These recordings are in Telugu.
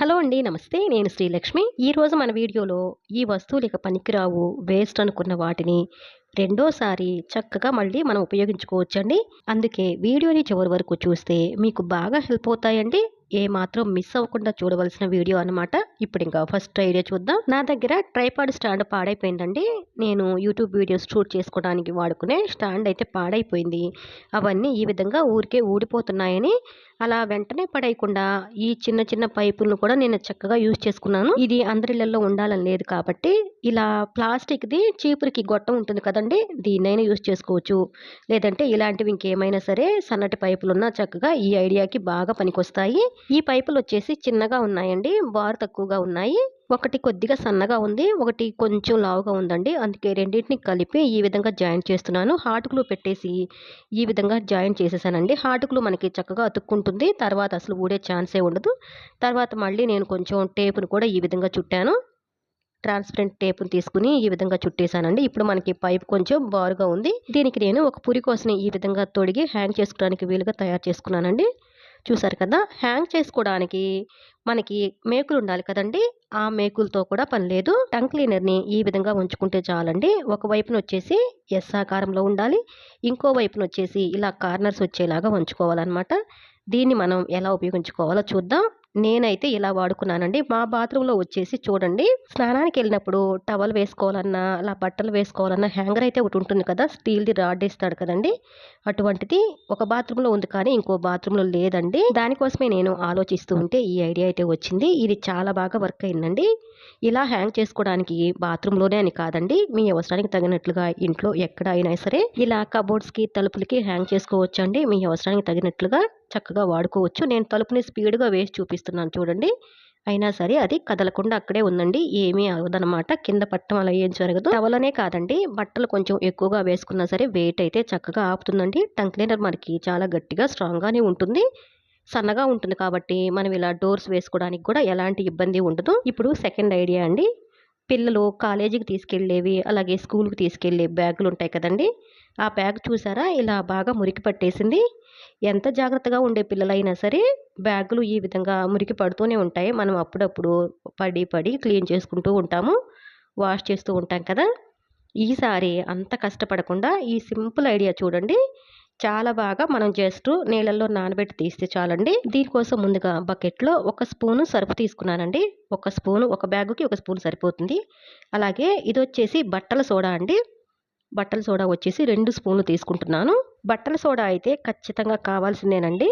హలో అండి నమస్తే. నేను శ్రీలక్ష్మి. ఈరోజు మన వీడియోలో ఈ వస్తువులు ఇక పనికిరావు వేస్ట్ అనుకున్న వాటిని రెండోసారి చక్కగా మళ్ళీ మనం ఉపయోగించుకోవచ్చండి. అందుకే వీడియోని చివరి వరకు చూస్తే మీకు బాగా హెల్ప్ అవుతాయండి. ఏ మాత్రం మిస్ అవ్వకుండా చూడవలసిన వీడియో అనమాట ఇప్పుడు ఇంకా ఫస్ట్ ఐడియా చూద్దాం. నా దగ్గర ట్రైపాడ్ స్టాండ్ పాడైపోయిందండి. నేను యూట్యూబ్ వీడియోస్ షూట్ చేసుకోవడానికి వాడుకునే స్టాండ్ అయితే పాడైపోయింది. అవన్నీ ఈ విధంగా ఊరికే ఊడిపోతున్నాయని అలా వెంటనే పడేయకుండా ఈ చిన్న చిన్న పైపులను కూడా నేను చక్కగా యూజ్ చేసుకున్నాను. ఇది అందరిళ్ళలో ఉండాలని లేదు కాబట్టి ఇలా ప్లాస్టిక్ది చీపురికి గొట్టం ఉంటుంది కదండి దీన్నైనా యూజ్ చేసుకోవచ్చు. లేదంటే ఇలాంటివి ఇంకేమైనా సరే సన్నటి పైపులు ఉన్నా చక్కగా ఈ ఐడియాకి బాగా పనికొస్తాయి. ఈ పైపులు వచ్చేసి చిన్నగా ఉన్నాయండి బార్ తక్కువగా ఉన్నాయి. ఒకటి కొద్దిగా సన్నగా ఉంది ఒకటి కొంచెం లావుగా ఉందండి. అందుకే రెండింటిని కలిపి ఈ విధంగా జాయింట్ చేస్తున్నాను. హాట్ గ్లూ పెట్టేసి ఈ విధంగా జాయింట్ చేసేసానండి. హాట్ గ్లూ మనకి చక్కగా అతుక్కుంటుంది. తర్వాత అసలు ఊడే ఛాన్సే ఉండదు. తర్వాత మళ్ళీ నేను కొంచెం టేపును కూడా ఈ విధంగా చుట్టాను. ట్రాన్స్పరెంట్ టేపును తీసుకుని ఈ విధంగా చుట్టేశానండి ఇప్పుడు మనకి పైప్ కొంచెం బారుగా ఉంది. దీనికి నేను ఒక పురి కోసం ఈ విధంగా తొడిగి హ్యాంగ్ చేసుకోవడానికి వీలుగా తయారు చేసుకున్నానండి. చూసారు కదా! హ్యాంగ్ చేసుకోవడానికి మనకి మేకులు ఉండాలి కదండి! ఆ మేకులతో కూడా పని లేదు. టంగ్ క్లీనర్ని ఈ విధంగా ఉంచుకుంటే చాలండి. ఒక వైపున వచ్చేసి ఎస్ ఆకారంలో ఉండాలి. ఇంకో వైపున వచ్చేసి ఇలా కార్నర్స్ వచ్చేలాగా ఉంచుకోవాలన్నమాట. దీన్ని మనం ఎలా ఉపయోగించుకోవాలో చూద్దాం. నేనైతే ఇలా వాడుకున్నానండి. మా బాత్రూంలో వచ్చేసి చూడండి స్నానానికి వెళ్ళినప్పుడు టవల్ వేసుకోవాలన్నా అలా బట్టలు వేసుకోవాలన్నా హ్యాంగర్ అయితే ఒకటి ఉంటుంది కదా స్టీల్ది రాడ్ ఇస్తాడు కదండి. అటువంటిది ఒక బాత్రూంలో ఉంది కానీ ఇంకో బాత్రూంలో లేదండి. దానికోసమే నేను ఆలోచిస్తూ ఉంటే ఈ ఐడియా అయితే వచ్చింది. ఇది చాలా బాగా వర్క్ అయిందండి. ఇలా హ్యాంగ్ చేసుకోవడానికి బాత్రూంలోనే అని కాదండి మీ అవసరానికి తగినట్లుగా ఇంట్లో ఎక్కడ అయినా సరే ఇలా కబోర్డ్స్కి తలుపులకి హ్యాంగ్ చేసుకోవచ్చండి. మీ అవసరానికి తగినట్లుగా చక్కగా వాడుకోవచ్చు. నేను తలుపుని స్పీడ్గా వేసి చూపిస్తున్నాను చూడండి. అయినా సరే అది కదలకుండా అక్కడే ఉందండి. ఏమీ అవ్వదనమాట కింద పట్టడం అలా ఏం జరగదు. టవలనే కాదండి. బట్టలు కొంచెం ఎక్కువగా వేసుకున్నా సరే వెయిట్ అయితే చక్కగా ఆపుతుందండి. టంగ్ క్లీనర్ మనకి చాలా గట్టిగా స్ట్రాంగ్గానే ఉంటుంది. సన్నగా ఉంటుంది కాబట్టి మనం ఇలా డోర్స్ వేసుకోవడానికి కూడా ఎలాంటి ఇబ్బంది ఉండదు. ఇప్పుడు సెకండ్ ఐడియా అండి. పిల్లలు కాలేజీకి తీసుకెళ్ళేవి అలాగే స్కూల్కి తీసుకెళ్ళే బ్యాగులు ఉంటాయి కదండి. ఆ బ్యాగ్ చూసారా? ఇలా బాగా మురికి పట్టేసింది. ఎంత జాగ్రత్తగా ఉండే పిల్లలైనా సరే బ్యాగులు ఈ విధంగా మురికి పడుతూనే ఉంటాయి. మనం అప్పుడప్పుడు పడి పడి క్లీన్ చేసుకుంటూ ఉంటాము వాష్ చేస్తూ ఉంటాం కదా. ఈసారి అంత కష్టపడకుండా ఈ సింపుల్ ఐడియా చూడండి. చాలా బాగా మనం జస్ట్ నీళ్ళల్లో నానబెట్టి తీస్తే చాలండి. దీనికోసం ముందుగా బకెట్లో ఒక స్పూను సరుపు తీసుకున్నానండి. ఒక స్పూను ఒక బ్యాగుకి ఒక స్పూన్ సరిపోతుంది. అలాగే ఇది వచ్చేసి బట్టల సోడా అండి. బట్టల సోడా వచ్చేసి రెండు స్పూన్లు తీసుకుంటున్నాను. బట్టల సోడా అయితే ఖచ్చితంగా కావాల్సిందేనండి.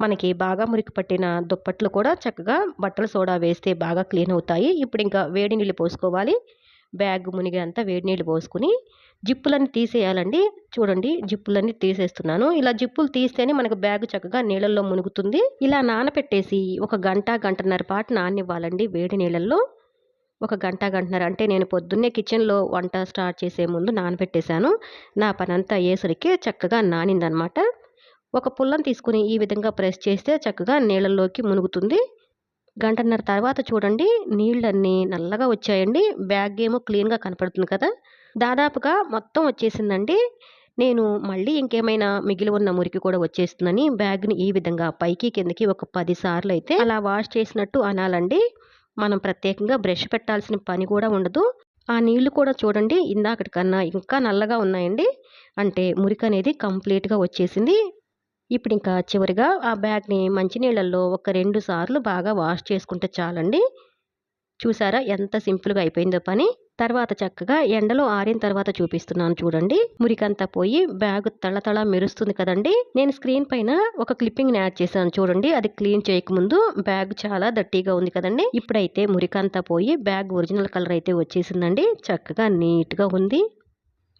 మనకి బాగా మురికి పట్టిన దుప్పట్లు కూడా చక్కగా బట్టల సోడా వేస్తే బాగా క్లీన్ అవుతాయి. ఇప్పుడు ఇంకా వేడి నీళ్ళు పోసుకోవాలి. బ్యాగ్ మునిగి అంతా వేడి నీళ్ళు పోసుకుని జిప్పులన్నీ తీసేయాలండి. చూడండి జిప్పులన్నీ తీసేస్తున్నాను. ఇలా జిప్పులు తీస్తేనే మనకు బ్యాగ్ చక్కగా నీళ్ళల్లో మునుగుతుంది. ఇలా నానపెట్టేసి ఒక గంట గంటన్నర పాటు నానివ్వాలండి వేడి నీళ్ళల్లో. ఒక గంట గంటన్నర అంటే నేను పొద్దున్నే కిచెన్లో వంట స్టార్ట్ చేసే ముందు నానబెట్టేశాను. నా పనంతా అయ్యేసరికి చక్కగా నానిందనమాట. ఒక పుల్లం తీసుకుని ఈ విధంగా ప్రెస్ చేస్తే చక్కగా నీళ్ళల్లోకి మునుగుతుంది. గంటన్నర తర్వాత చూడండి నీళ్ళన్నీ నల్లగా వచ్చాయండి. బ్యాగ్ ఏమో క్లీన్గా కనపడుతుంది కదా! దాదాపుగా మొత్తం వచ్చేసిందండి. నేను మళ్ళీ ఇంకేమైనా మిగిలి ఉన్న మురికి కూడా వచ్చేస్తుందని బ్యాగ్ని ఈ విధంగా పైకి కిందకి ఒక పది సార్లు అయితే అలా వాష్ చేసినట్టు అనాలండి. మనం ప్రత్యేకంగా బ్రష్ పెట్టాల్సిన పని కూడా ఉండదు. ఆ నీళ్ళు కూడా చూడండి ఇందాకటి కన్నా ఇంకా నల్లగా ఉన్నాయండి. అంటే మురికి అనేది కంప్లీట్గా వచ్చేసింది. ఇప్పుడు ఇంకా చివరిగా ఆ బ్యాగ్ని మంచినీళ్ళల్లో ఒక రెండు సార్లు బాగా వాష్ చేసుకుంటే చాలండి. చూసారా ఎంత సింపుల్గా అయిపోయిందో పని. తర్వాత చక్కగా ఎండలో ఆరిన తర్వాత చూపిస్తున్నాను చూడండి. మురికంతా పోయి బ్యాగ్ తళతళ మెరుస్తుంది కదండి. నేను స్క్రీన్ పైన ఒక క్లిప్పింగ్ యాడ్ చేశాను చూడండి. అది క్లీన్ చేయకముందు బ్యాగ్ చాలా దట్టిగా ఉంది కదండి. ఇప్పుడైతే మురికంతా పోయి బ్యాగ్ ఒరిజినల్ కలర్ అయితే వచ్చేసిందండి. చక్కగా నీట్గా ఉంది.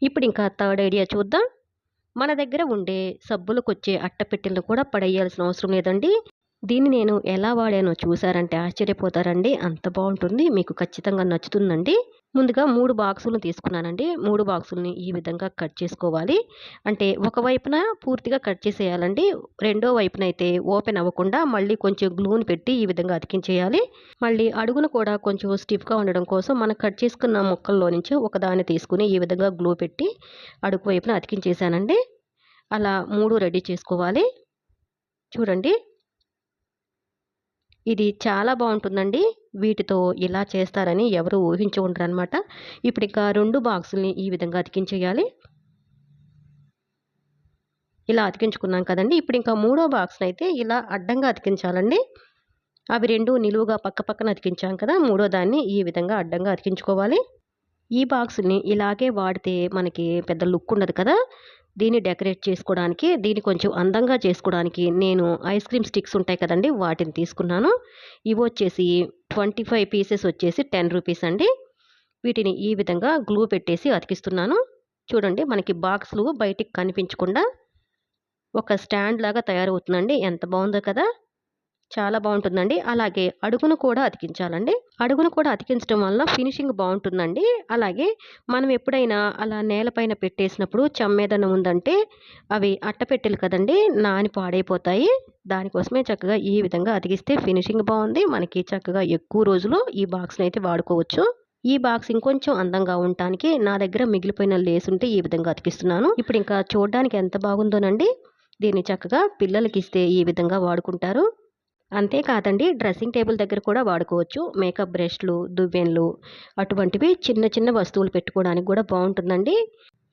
ఇప్పుడు ఇంకా థర్డ్ ఐడియా చూద్దాం. మన దగ్గర ఉండే సబ్బులకు వచ్చే అట్టపెట్టెలను కూడా పడేయాల్సిన అవసరం లేదండి. దీన్ని నేను ఎలా వాడానో చూసారంటే ఆశ్చర్యపోతారండి. అంత బాగుంటుంది. మీకు ఖచ్చితంగా నచ్చుతుందండి. ముందుగా మూడు బాక్సులను తీసుకున్నానండి. మూడు బాక్సుల్ని ఈ విధంగా కట్ చేసుకోవాలి. అంటే ఒక వైపున పూర్తిగా కట్ చేసేయాలండి. రెండో వైపున అయితే ఓపెన్ అవ్వకుండా మళ్ళీ కొంచెం గ్లూని పెట్టి ఈ విధంగా అతికించేయాలి. మళ్ళీ అడుగును కూడా కొంచెం స్టిఫ్గా ఉండడం కోసం మనం కట్ చేసుకున్న ముక్కల్లో నుంచి ఒకదాన్ని తీసుకుని ఈ విధంగా గ్లూ పెట్టి అడుగు వైపున అతికించేసానండి అలా మూడు రెడీ చేసుకోవాలి. చూడండి. ఇది చాలా బాగుంటుందండి. వీటితో ఇలా చేస్తారని ఎవరు ఊహించి ఉండరు అనమాట ఇప్పుడు ఇంకా రెండు బాక్సుల్ని ఈ విధంగా అతికించేయాలి. ఇలా అతికించుకున్నాం కదండి. ఇప్పుడు ఇంకా మూడో బాక్స్ని అయితే ఇలా అడ్డంగా అతికించాలండి. అవి రెండు నిలువుగా పక్క పక్కన అతికించాం కదా. మూడో దాన్ని ఈ విధంగా అడ్డంగా అతికించుకోవాలి. ఈ బాక్స్ని ఇలాగే వాడితే మనకి పెద్ద లుక్ ఉండదు కదా. దీన్ని డెకరేట్ చేసుకోవడానికి దీన్ని కొంచెం అందంగా చేసుకోవడానికి నేను ఐస్ క్రీమ్ స్టిక్స్ ఉంటాయి కదండి వాటిని తీసుకున్నాను. ఇవి వచ్చేసి ట్వంటీ ఫైవ్ పీసెస్ వచ్చేసి టెన్ రూపీస్ అండి. వీటిని ఈ విధంగా గ్లూ పెట్టేసి అతికిస్తున్నాను. చూడండి మనకి బాక్స్లు బయటికి కనిపించకుండా ఒక స్టాండ్ లాగా తయారవుతుందండి. ఎంత బాగుందో కదా. చాలా బాగుంటుందండి. అలాగే అడుగును కూడా అతికించాలండి. అడుగును కూడా అతికించడం వల్ల ఫినిషింగ్ బాగుంటుందండి. అలాగే మనం ఎప్పుడైనా అలా నేలపైన పెట్టేసినప్పుడు చెమ్మేదన ఉందంటే అవి అట్టపెట్టెలు కదండి నాని పాడైపోతాయి. దానికోసమే చక్కగా ఈ విధంగా అతికిస్తే ఫినిషింగ్ బాగుంది. మనకి చక్కగా ఎక్కువ రోజులు ఈ బాక్స్ని అయితే వాడుకోవచ్చు. ఈ బాక్స్ ఇంకొంచెం అందంగా ఉండటానికి నా దగ్గర మిగిలిపోయిన లేస్ ఉంటే ఈ విధంగా అతికిస్తున్నాను. ఇప్పుడు ఇంకా చూడడానికి ఎంత బాగుందోనండి. దీన్ని చక్కగా పిల్లలకి ఇస్తే ఈ విధంగా వాడుకుంటారు. అంతేకాదండి డ్రెస్సింగ్ టేబుల్ దగ్గర కూడా వాడుకోవచ్చు. మేకప్ బ్రష్లు దువ్వెన్లు అటువంటివి చిన్న చిన్న వస్తువులు పెట్టుకోవడానికి కూడా బాగుంటుందండి.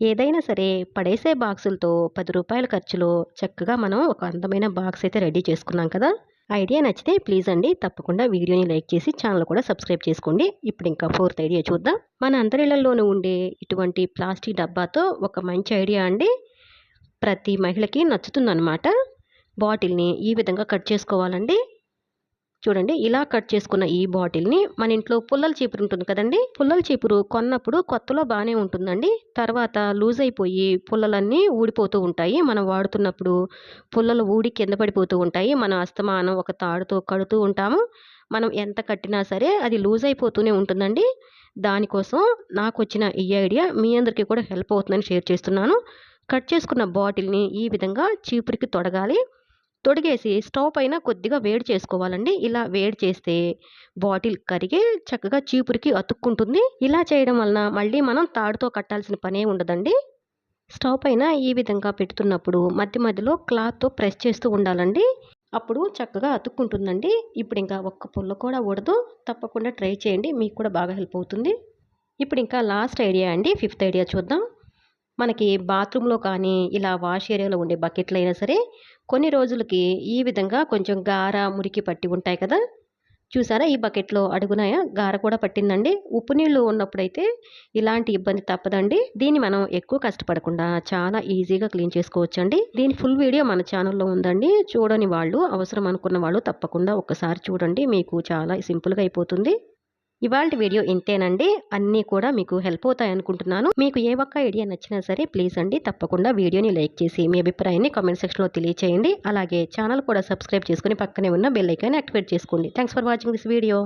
ఏదైనా సరే పడేసే బాక్సులతో పది రూపాయల ఖర్చులో చక్కగా మనం ఒక అందమైన బాక్స్ అయితే రెడీ చేసుకున్నాం కదా. ఐడియా నచ్చితే ప్లీజ్ అండి తప్పకుండా వీడియోని లైక్ చేసి ఛానల్ కూడా సబ్స్క్రైబ్ చేసుకోండి. ఇప్పుడు ఇంకా ఫోర్త్ ఐడియా చూద్దాం. మన అందరిళ్ళలోనూ ఉండే ఇటువంటి ప్లాస్టిక్ డబ్బాతో ఒక మంచి ఐడియా అండి. ప్రతి మహిళకి నచ్చుతుందన్నమాట. బాటిల్ని ఈ విధంగా కట్ చేసుకోవాలండి. చూడండి ఇలా కట్ చేసుకున్న ఈ బాటిల్ని మన ఇంట్లో పుల్లల చీపురు ఉంటుంది కదండి. పుల్లల చీపురు కొన్నప్పుడు కొత్తలో బాగానే ఉంటుందండి. తర్వాత లూజ్ అయిపోయి పుల్లలన్నీ ఊడిపోతూ ఉంటాయి. మనం వాడుతున్నప్పుడు పుల్లలు ఊడి కింద పడిపోతూ ఉంటాయి. మనం అస్తమానం ఒక తాడుతో కడుతూ ఉంటాము. మనం ఎంత కట్టినా సరే అది లూజ్ అయిపోతూనే ఉంటుందండి. దానికోసం నాకు వచ్చిన ఈ ఐడియా మీ అందరికీ కూడా హెల్ప్ అవుతుందని షేర్ చేస్తున్నాను. కట్ చేసుకున్న బాటిల్ని ఈ విధంగా చీపురికి తొడగాలి. తొడిగేసి స్టవ్ పైన కొద్దిగా వేడి చేసుకోవాలండి. ఇలా వేడి చేస్తే బాటిల్ కరిగి చక్కగా చీపురికి అతుక్కుంటుంది. ఇలా చేయడం వలన మళ్ళీ మనం తాడుతో కట్టాల్సిన పనే ఉండదండి. స్టవ్ పైన ఈ విధంగా పెడుతున్నప్పుడు మధ్య మధ్యలో క్లాత్తో ప్రెస్ చేస్తూ ఉండాలండి. అప్పుడు చక్కగా అతుక్కుంటుందండి. ఇప్పుడు ఇంకా ఒక్క పుల్ల కూడా ఊడదు. తప్పకుండా ట్రై చేయండి. మీకు కూడా బాగా హెల్ప్ అవుతుంది. ఇప్పుడు ఇంకా లాస్ట్ ఐడియా అండి. ఫిఫ్త్ ఐడియా చూద్దాం. మనకి బాత్రూంలో కానీ ఇలా వాష్ ఏరియాలో ఉండే బకెట్లు అయినా సరే కొన్ని రోజులకి ఈ విధంగా కొంచెం గార మురికి పట్టి ఉంటాయి కదా? చూసారా? ఈ బకెట్లో అడుగున గార కూడా పట్టిందండి. ఉప్పు నీళ్ళు ఉన్నప్పుడైతే ఇలాంటి ఇబ్బంది తప్పదండి. దీన్ని మనం ఎక్కువ కష్టపడకుండా చాలా ఈజీగా క్లీన్ చేసుకోవచ్చండి. దీని ఫుల్ వీడియో మన ఛానల్లో ఉందండి. చూడని వాళ్ళు అవసరం అనుకున్న వాళ్ళు తప్పకుండా ఒక్కసారి చూడండి. మీకు చాలా సింపుల్గా అయిపోతుంది. ఇవాళ వీడియో ఇంతేనండి. అన్నీ కూడా మీకు హెల్ప్ అవుతాయి అనుకుంటున్నాను. మీకు ఏ ఒక్క ఐడియా నచ్చినా సరే ప్లీజ్ అండి తప్పకుండా వీడియోని లైక్ చేసి మీ అభిప్రాయాన్ని కామెంట్ సెక్షన్లో తెలియచేయండి. అలాగే ఛానల్ కూడా సబ్స్క్రైబ్ చేసుకుని పక్కనే ఉన్న బెల్ ఐకాన్ యాక్టివేట్ చేసుకోండి. Thanks for watching this video.